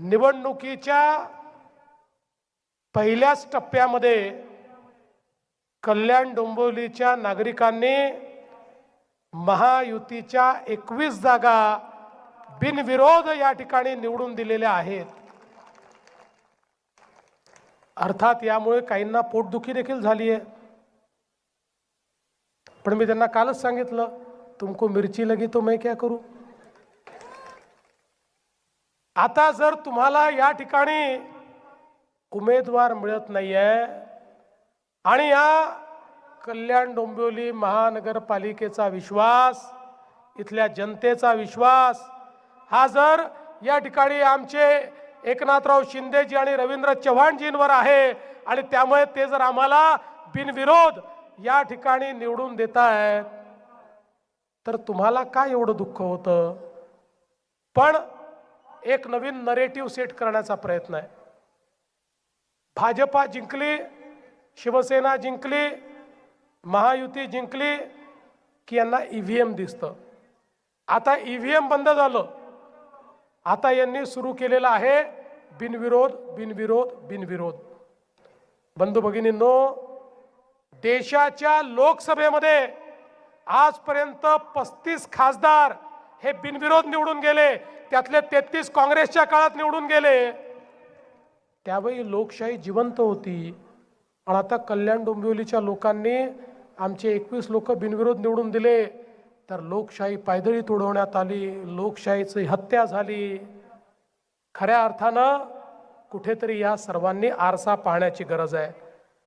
निवडणुकीच्या पहिल्याच टप्प्यामध्ये कल्याण डोंबिवलीच्या नागरिकांनी महायुतीच्या एकवीस जागा बिनविरोध या ठिकाणी निवडून दिलेल्या आहेत. अर्थात यामुळे काहींना पोटदुखी देखील झाली आहे पण मी त्यांना कालच सांगितलं तुमको मिरची लगी तो मैं क्या करू? आता जर तुम्हाला या ठिकाणी उमेदवार मिळत नाही आहे आणि या कल्याण डोंबिवली महानगरपालिकेचा विश्वास इथल्या जनतेचा विश्वास हा जर या ठिकाणी आमचे एकनाथराव शिंदेजी आणि रवींद्र चव्हाणजींवर आहे आणि त्यामुळे ते जर आम्हाला बिनविरोध या ठिकाणी निवडून देत आहेत तर तुम्हाला काय एवढं दुःख होतं? पण एक नवीन नरेटिव्ह सेट करण्याचा प्रयत्न आहे. भाजपा जिंकली शिवसेना जिंकली महायुती जिंकली की यांना ईव्हीएम दिसतं. आता ईव्हीएम बंद झालं. आता यांनी सुरू केलेलं आहे बिनविरोध बिनविरोध बिनविरोध. बंधू भगिनींनो देशाच्या लोकसभेमध्ये आजपर्यंत पस्तीस खासदार हे बिनविरोध निवडून गेले. त्यातले तेहतीस काँग्रेसच्या काळात निवडून गेले. त्यावेळी लोकशाही जिवंत होती. आणि आता कल्याण डोंबिवलीच्या लोकांनी आमचे एकवीस लोक बिनविरोध निवडून दिले. तर लोकशाही पायदळी तुडवण्यात आली. लोकशाहीची हत्या झाली. खऱ्या अर्थानं कुठेतरी या सर्वांनी आरसा पाहण्याची गरज आहे.